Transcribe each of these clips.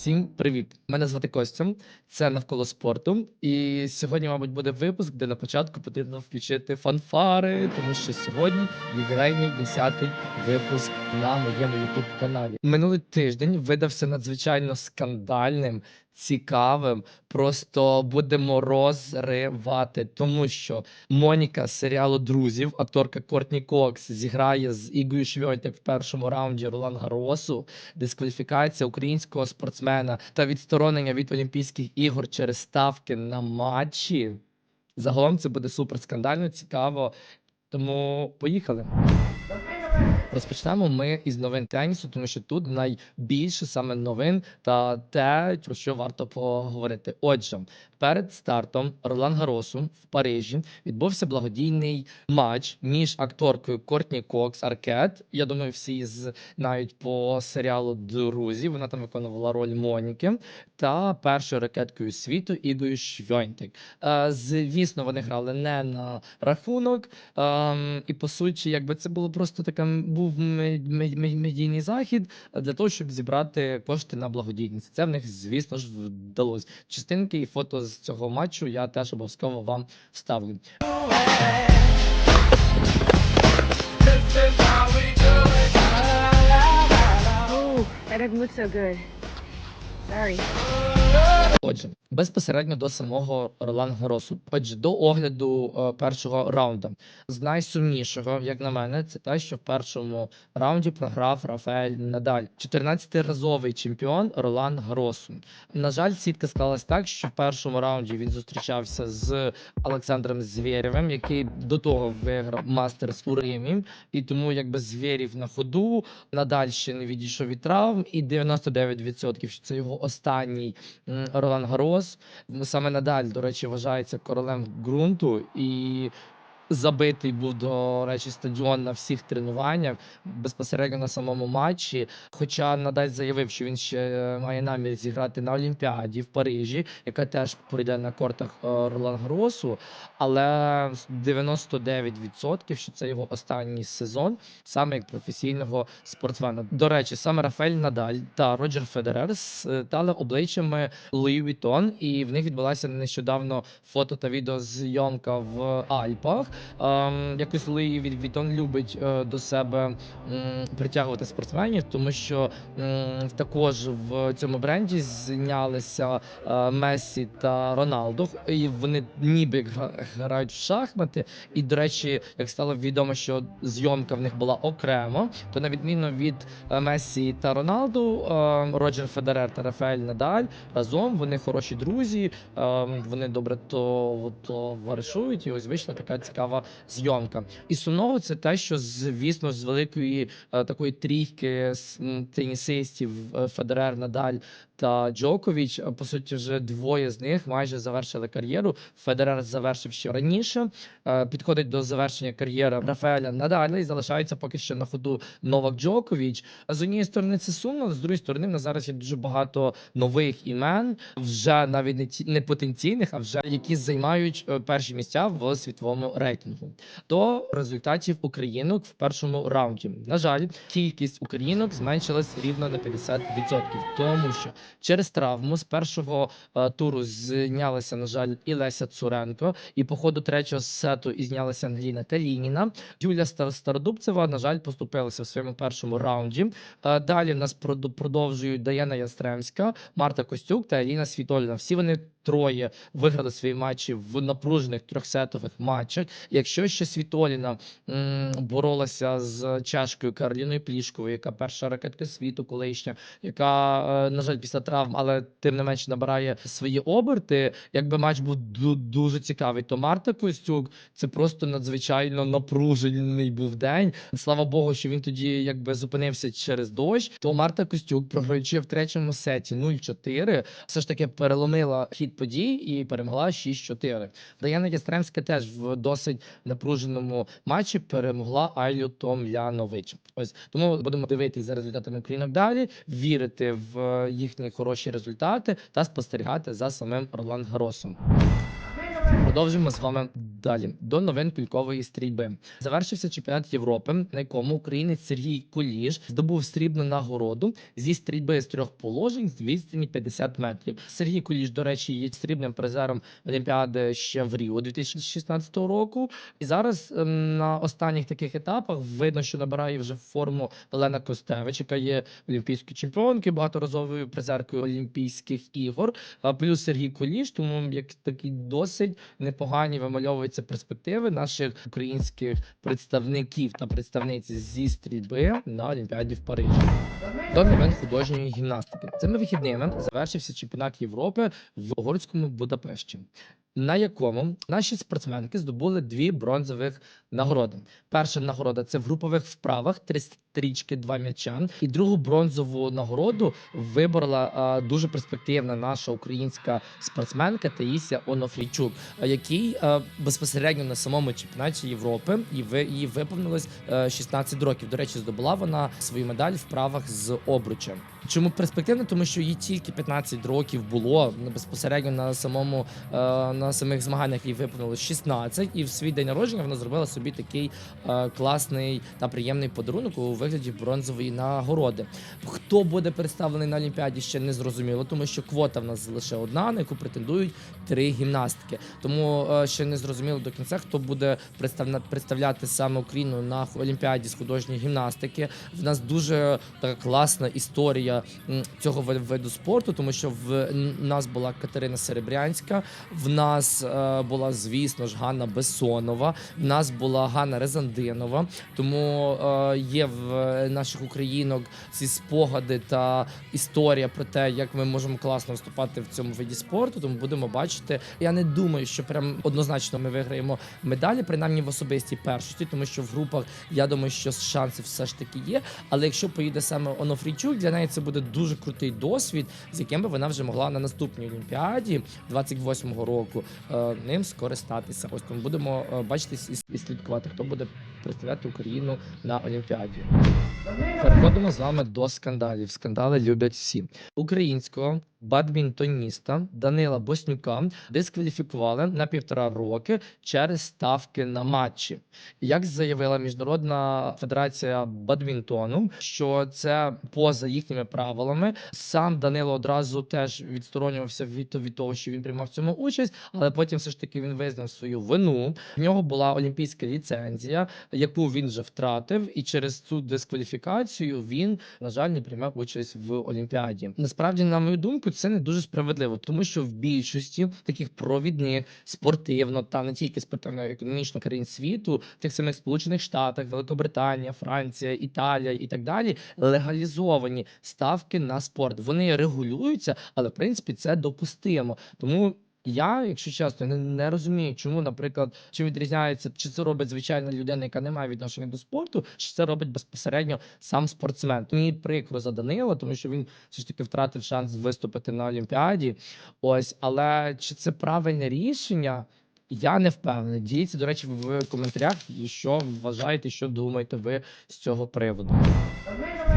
Всім привіт! Мене звати Костя. Це навколо спорту. І сьогодні, мабуть, буде випуск, де на початку потрібно включити фанфари, тому що сьогодні ювілейний 10-й випуск на моєму youtube каналі. Минулий тиждень видався надзвичайно скандальним, цікавим. Просто будемо розривати, тому що Моніка з серіалу Друзів, акторка Кортні Кокс, зіграє з Ігою Швьонтек в першому раунді Ролан Гаросу дискваліфікація українського спортсмена та відсторонення від Олімпійських ігор через ставки на матчі. Загалом це буде супер скандально, цікаво. Тому поїхали. Розпочнемо ми із новин тенісу, тому що тут найбільше саме новин та те, про що варто поговорити. Отже, перед стартом Ролан Гаросу в Парижі відбувся благодійний матч між акторкою Кортні Кокс Аркет. Я думаю, всі знають по серіалу Друзі. Вона там виконувала роль Моніки та першою ракеткою світу Ігою Швьонтек. Е, Звісно, вони грали не на рахунок. Ем, і по суті, якби це було просто така був ме- ме- ме- медійний захід для того, щоб зібрати кошти на благодійність. Це в них, звісно ж, вдалося. Частинки і фото з цього матчу я теж обов'язково вам вставлю. Ooh, that didn't look so good. Sorry. Отже, безпосередньо до самого Ролан Гаросу. Отже, до огляду е, першого раунду. З найсумнішого, як на мене, це те, що в першому раунді програв Рафаель Надаль, 14-разовий чемпіон Ролан Гаросу. На жаль, сітка склалась так, що в першому раунді він зустрічався з Олександром Звєрєвим, який до того виграв мастерс у Римі, і тому якби Звєрів на ходу, Надаль ще не відійшов від травм, і 99% що це його останній м, Ролан Гарос. Саме Надаль, до речі, вважається королем ґрунту і. Забитий був, до речі, стадіон на всіх тренуваннях безпосередньо на самому матчі. Хоча Надаль заявив, що він ще е, має намір зіграти на Олімпіаді в Парижі, яка теж пройде на кортах е, Ролан Гаросу. Але 99% що це його останній сезон, саме як професійного спортсмена. До речі, саме Рафаель Надаль та Роджер Федерер стали обличчями Луї Вітон, і в них відбулася нещодавно фото та відеозйомка в Альпах. Ем, якось Вітон любить е, до себе м, притягувати спортсменів, тому що м, також в цьому бренді знялися е, Мессі та Роналду, і вони ніби грають в шахмати. І, до речі, як стало відомо, що зйомка в них була окремо, то на відміну від е, Мессі та Роналду, е, Роджер Федерер та Рафаель Надаль разом вони хороші друзі, е, вони добре то, то варишують, і ось вийшла така цікава зйомка. І сумного це те, що звісно з великої е, такої трійки с- тенісистів е, Федерер, Надаль та Джокович. е, По суті, вже двоє з них майже завершили кар'єру. Федерер завершив ще раніше. Е, Підходить до завершення кар'єри Рафаеля Надаля і залишається поки що на ходу Новак Джокович. З однієї сторони це сумно, з другої сторони, в нас зараз є дуже багато нових імен, вже навіть не потенційних, а вже які займають е, перші місця в світовому рейтингу. До результатів українок в першому раунді. На жаль, кількість українок зменшилась рівно на 50%, тому що через травму з першого е, туру знялася, на жаль, і Леся Цуренко, і по ходу третього сету і знялася Ангеліна Телініна. Юля Стар- Стародубцева, на жаль, поступилася в своєму першому раунді. Е, Далі в нас прод- продовжують Даяна Ястремська, Марта Костюк та Еліна Світоліна. Всі вони троє виграли свої матчі в напружених трьохсетових матчах. Якщо ще Світоліна боролася з чешкою Кароліною Плішковою, яка перша ракетка світу колишня, яка, е, на жаль, після травм, але тим не менш набирає свої оберти. Якби матч був ду- дуже цікавий, то Марта Костюк це просто надзвичайно напружений був день. Слава Богу, що він тоді якби зупинився через дощ. То Марта Костюк, програючи в третьому сеті 0-4, все ж таки переломила хід подій і перемогла 6-4. Даяна Ястремська теж в досить напруженому матчі перемогла Айлю Томлянович. Ось тому будемо дивитися за результатами українок далі, вірити в їхні хороші результати та спостерігати за самим Орлан Гаросом. Продовжуємо з вами далі до новин кулькової стрільби. Завершився чемпіонат Європи, на якому українець Сергій Куліш здобув срібну нагороду зі стрільби з трьох положень з відстані 50 метрів. Сергій Куліш, до речі, є срібним призером Олімпіади ще в Ріо 2016 року. І зараз ем, на останніх таких етапах видно, що набирає вже форму Олена Костевич, яка є олімпійською чемпіонкою, багаторазовою призеркою Олімпійських ігор. А плюс Сергій Куліш, тому як такі досить непогані вимальовуються перспективи наших українських представників та представниць зі стрільби на Олімпіаді в Парижі. До новин художньої гімнастики. Цими вихідними завершився чемпіонат Європи в угорському Будапешті, на якому наші спортсменки здобули дві бронзових нагороди. Перша нагорода це в групових вправах три стрічки, два м'яча. І другу бронзову нагороду виборола а, дуже перспективна наша українська спортсменка Таїсія Онофрійчук, а, який а, безпосередньо на самому чемпіонаті Європи і ви їй виповнилось е, 16 років. До речі, здобула вона свою медаль в вправах з обручем. Чому перспективно? Тому що їй тільки 15 років було безпосередньо на самому е, на самих змаганнях їй виповнилось 16, і в свій день народження вона зробила собі такий е, класний та приємний подарунок у вигляді бронзової нагороди. Хто буде представлений на Олімпіаді, ще не зрозуміло, тому що квота в нас лише одна, на яку претендують три гімнастки. Тому е, ще не зрозуміло до кінця, хто буде представляти саме Україну на Олімпіаді з художньої гімнастики. В нас дуже така класна історія цього виду спорту, тому що в нас була Катерина Серебрянська, в нас е, була, звісно ж, Ганна Бессонова, в нас була Ганна Резандинова. Тому е, є в е, наших українок ці спогади та історія про те, як ми можемо класно виступати в цьому виді спорту. Тому будемо бачити. Я не думаю, що прям однозначно ми виграємо медалі, принаймні в особистій першості, тому що в групах я думаю, що шанси все ж таки є. Але якщо поїде саме Онофрійчук, для неї це буде дуже крутий досвід, з яким би вона вже могла на наступній олімпіаді 28-го року е, ним скористатися. Ось тому будемо бачитись і- і слідкувати, хто буде представляти Україну на Олімпіаді. Переходимо з вами до скандалів. Скандали люблять всі. Українського бадмінтоніста Данила Боснюка дискваліфікували на півтора роки через ставки на матчі. Як заявила Міжнародна федерація бадмінтону, що це поза їхніми правилами. Сам Данило одразу теж відсторонювався від, від того, що він приймав цьому участь, але потім все ж таки він визнав свою вину. В нього була олімпійська ліцензія, яку він вже втратив, і через цю дискваліфікацію він, на жаль, не приймав участь в Олімпіаді. Насправді, на мою думку, це не дуже справедливо, тому що в більшості таких провідних спортивно та не тільки спортивно економічно країн світу, тих самих Сполучених Штатах, Великобританія, Франція, Італія і так далі, легалізовані ставки на спорт. Вони регулюються, але в принципі це допустимо. Тому. Я, якщо чесно, не, не розумію, чому, наприклад, чим відрізняється, чи це робить звичайна людина, яка не має відношення до спорту, чи це робить безпосередньо сам спортсмен. Мені прикро за Данила, тому що він все ж таки втратив шанс виступити на Олімпіаді. Ось, але чи це правильне рішення? Я не впевнений. Діліться, до речі, в коментарях, що вважаєте, що думаєте ви з цього приводу.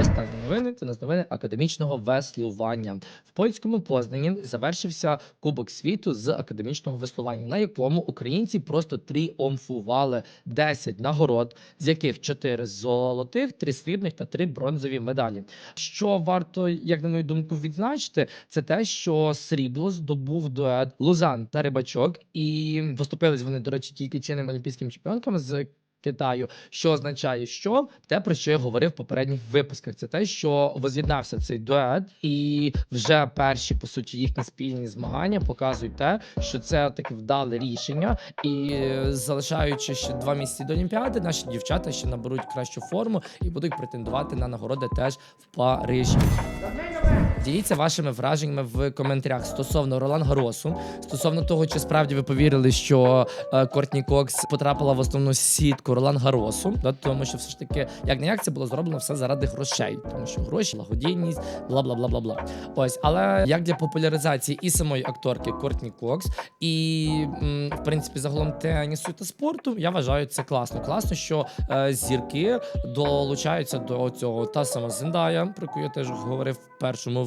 Останні новини це нас новини академічного веслування. В польському Познані завершився Кубок світу з академічного веслування, на якому українці просто тріумфували 10 нагород, з яких 4 золотих, 3 срібних та 3 бронзові медалі. Що варто, як на мою думку, відзначити, це те, що срібло здобув дует Лузан та Рибачок, і поступились вони, до речі, тільки чинними олімпійськими чемпіонками з Китаю, що означає, що? Те, про що я говорив в попередніх випусках, це те, що воз'єднався цей дует, і вже перші по суті їхні спільні змагання показують те, що це таке вдале рішення, і е, залишаючи ще два місяці до Олімпіади, наші дівчата ще наберуть кращу форму і будуть претендувати на нагороди теж в Парижі. Діліться вашими враженнями в коментарях стосовно Ролан Гаросу, стосовно того, чи справді ви повірили, що е, Кортні Кокс потрапила в основну сітку Ролан Гаросу, да, тому що все ж таки, як не як це було зроблено все заради грошей, тому що гроші, благодійність, бла бла бла бла бла. Ось, але як для популяризації і самої акторки Кортні Кокс, і в принципі загалом тенісу та спорту, я вважаю це класно. Класно, що е, зірки долучаються до цього. Та сама Зендая, про яку я теж говорив в першому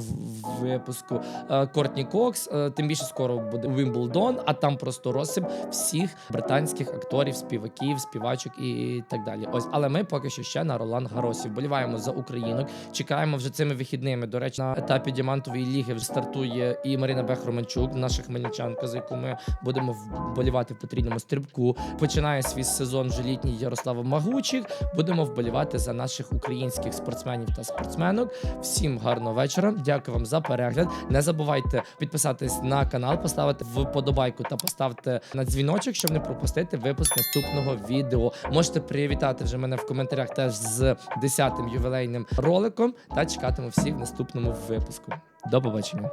випуску. Е, Кортні Кокс, е, тим більше скоро буде Вимблдон, а там просто розсип всіх британських акторів, співаків, співачок і так далі. Ось, але ми поки що ще на Ролан Гаросі. Вболіваємо за українок. Чекаємо вже цими вихідними. До речі, на етапі діамантової ліги вже стартує і Марина Бех-Романчук, наша хмельничанка, за яку ми будемо вболівати в потрійному стрибку. Починає свій сезон вже літній Ярослава Магучик. Будемо вболівати за наших українських спортсменів та спортсменок. Всім гарного вечора. Дякую вам за перегляд. Не забувайте підписатись на канал, поставити вподобайку та поставити на дзвіночок, щоб не пропустити випуск наступного відео. Можете привітати вже мене в коментарях теж з 10-м ювілейним роликом та чекатиму всіх в наступному випуску. До побачення.